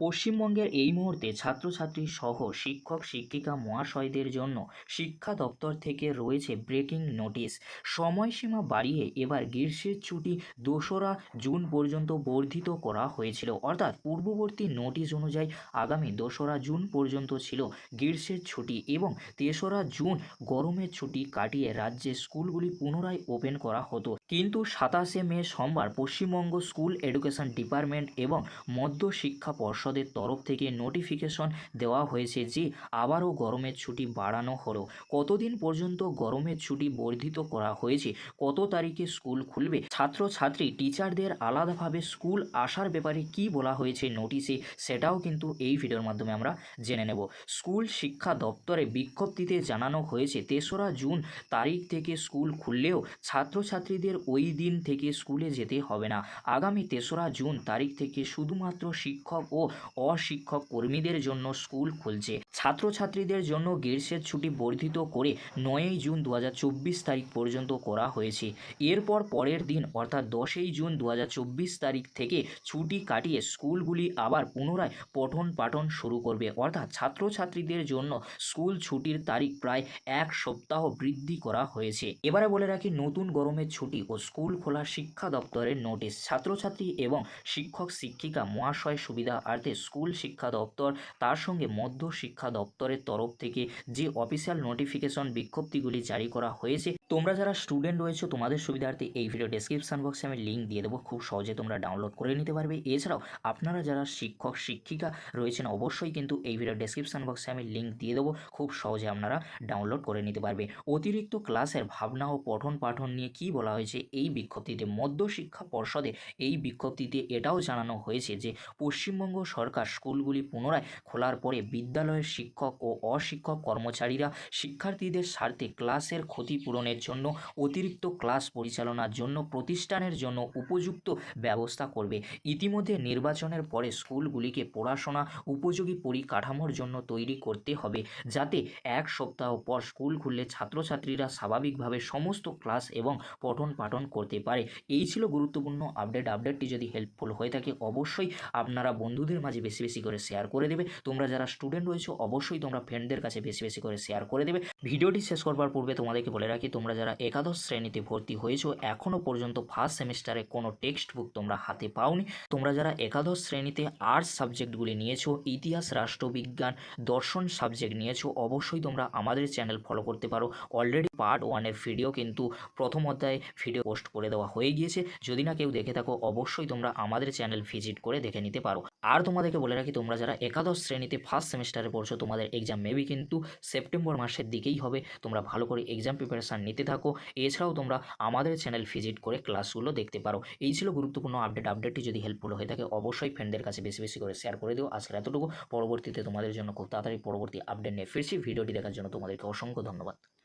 পশ্চিমবঙ্গের এই মুহূর্তে ছাত্রছাত্রী সহ শিক্ষক, শিক্ষিকা, মহাশয়দের জন্য শিক্ষা দপ্তর থেকে রয়েছে ব্রেকিং নোটিশ। সময়সীমা বাড়িয়ে এবার গ্রীষ্মের ছুটি দোসরা জুন পর্যন্ত বর্ধিত করা হয়েছিল। অর্থাৎ পূর্ববর্তী নোটিশ অনুযায়ী আগামী দোসরা জুন পর্যন্ত ছিল গ্রীষ্মের ছুটি এবং তেসরা জুন গরমের ছুটি কাটিয়ে রাজ্যে স্কুলগুলি পুনরায় ওপেন করা হতো। কিন্তু সাতাশে মে সোমবার পশ্চিমবঙ্গ স্কুল এডুকেশন ডিপার্টমেন্ট এবং মধ্য শিক্ষা পর্ষদের তরফ থেকে নোটিফিকেশন দেওয়া হয়েছে যে আবারও গরমের ছুটি বাড়ানো হলো। কতদিন পর্যন্ত গরমের ছুটি বর্ধিত করা হয়েছে? কত তারিখে স্কুল খুলবে? ছাত্রছাত্রী টিচারদের আলাদাভাবে স্কুল আসার ব্যাপারে কি বলা হয়েছে নোটিশে সেটাও কিন্তু এই ভিডিওর মাধ্যমে আমরা জেনে নেব। স্কুল শিক্ষা দপ্তরে বিজ্ঞপ্তিতে জানানো হয়েছে, তেসরা জুন তারিখ থেকে স্কুল খুললেও ছাত্রছাত্রীদের ওই দিন থেকে স্কুলে যেতে হবে না। আগামী তেসরা জুন তারিখ থেকে শুধুমাত্র শিক্ষক ও অশিক্ষক কর্মীদের জন্য স্কুল খুলছে। ছাত্রছাত্রীদের জন্য গ্রীষ্মের ছুটি বর্ধিত করে নয়ই জুন দু হাজার চব্বিশ তারিখ পর্যন্ত করা হয়েছে। এরপর পরের দিন, অর্থাৎ দশই জুন দু হাজার চব্বিশ তারিখ থেকে ছুটি কাটিয়ে স্কুলগুলি আবার পুনরায় পঠন পাঠন শুরু করবে। অর্থাৎ ছাত্রছাত্রীদের জন্য স্কুল ছুটির তারিখ প্রায় এক সপ্তাহ বৃদ্ধি করা হয়েছে। এবারে বলে রাখি, নতুন গরমের ছুটি ও স্কুল খোলা শিক্ষা দপ্তরের নোটিশ। ছাত্রছাত্রী এবং শিক্ষক শিক্ষিকা মহাশয় সুবিধার্থে স্কুল শিক্ষা দপ্তর তার সঙ্গে মধ্য শিক্ষা দপ্তরের তরফ থেকে যে অফিসিয়াল নোটিফিকেশন বিজ্ঞপ্তিগুলি জারি করা হয়েছে, তোমরা যারা স্টুডেন্ট রয়েছে, তোমাদের সুবিধার্থে এই ভিডিও ডেসক্রিপশন বক্সে আমি লিঙ্ক দিয়ে দেবো। খুব সহজে তোমরা ডাউনলোড করে নিতে পারবে। এছাড়াও, আপনারা যারা শিক্ষক, শিক্ষিকা রয়েছেন, অবশ্যই কিন্তু এই ভিডিও ডেসক্রিপশন বক্সে আমি লিঙ্ক দিয়ে দেবো। খুব সহজে আপনারা ডাউনলোড করে নিতে পারবে। অতিরিক্ত ক্লাসের ভাবনা ও পঠন পাঠন নিয়ে কি বলা হয়েছে এই বিজ্ঞপ্তিতে? মধ্য শিক্ষা পর্ষদে এই বিজ্ঞপ্তিতে এটাও জানানো হয়েছে যে, পশ্চিমবঙ্গ সরকার স্কুলগুলি পুনরায় খোলার পরে বিদ্যালয়ের শিক্ষক ও অশিক্ষক কর্মচারীরা শিক্ষার্থীদের স্বার্থে ক্লাসের ক্ষতিপূরণের জন্য, অতিরিক্ত ক্লাস পরিচালনার জন্য, প্রতিষ্ঠানের জন্য উপযুক্ত ব্যবস্থা করবে। ইতিমধ্যে নির্বাচনের পরে স্কুলগুলিকে পড়াশোনা, উপযোগী পরিকাঠামোর জন্য তৈরি করতে হবে, যাতে এক সপ্তাহ পর স্কুল খুললে ছাত্রছাত্রীরা স্বাভাবিকভাবে সমস্ত ক্লাস এবং পঠন পাঠন করতে পারে। এই ছিল গুরুত্বপূর্ণ আপডেট। আপডেটটি যদি হেল্পফুল হয়ে থাকে, অবশ্যই আপনারা বন্ধুদের মাঝে বেশি বেশি করে শেয়ার করে দেবে। তোমরা যারা স্টুডেন্ট রয়েছো অবশ্যই তোমরা ফ্রেন্ডদের কাছে বেশি বেশি করে শেয়ার করে দেবে। ভিডিওটি শেষ করবার পূর্বে তোমাদেরকে বলে রাখি, তোমরা যারা একাদশ শ্রেণীতে ভর্তি হয়েছো এখনও পর্যন্ত ফার্স্ট সেমিস্টারে কোনো টেক্সট বুক তোমরা হাতে পাওনি। তোমরা যারা একাদশ শ্রেণীতে আর্টস সাবজেক্টগুলি নিয়েছো, ইতিহাস, রাষ্ট্রবিজ্ঞান, দর্শন সাবজেক্ট নিয়েছো, অবশ্যই তোমরা আমাদের চ্যানেল ফলো করতে পারো। অলরেডি পার্ট ওয়ানের ভিডিও কিন্তু প্রথম অধ্যায়ে ভিডিও পোস্ট করে দেওয়া হয়ে গিয়েছে। যদি না কেউ দেখে থাকো, অবশ্যই তোমরা আমাদের চ্যানেল ভিজিট করে দেখে নিতে পারো। আর তোমাদেরকে বলে রাখি, তোমরা যারা একাদশ শ্রেণীতে ফার্স্ট সেমিস্টারে পড়ছো তোমাদের এক্সাম মেবি কিন্তু সেপ্টেম্বর মাসের দিকেই হবে। তোমরা ভালো করে এক্সাম প্রিপারেশান নিতে থাকো। এছাড়াও তোমরা আমাদের চ্যানেল ভিজিট করে ক্লাসগুলো দেখতে পারো। এই ছিল গুরুত্বপূর্ণ আপডেট আপডেটটি যদি হেল্পফুল হয়ে থাকে, অবশ্যই ফ্রেন্ডদের কাছে বেশি বেশি করে শেয়ার করে দিও। আজকের এতটুকু। পরবর্তীতে তোমাদের জন্য খুব তাড়াতাড়ি পরবর্তী আপডেট নিয়ে ফিরছি। ভিডিওটি দেখার জন্য তোমাদেরকে অসংখ্য ধন্যবাদ।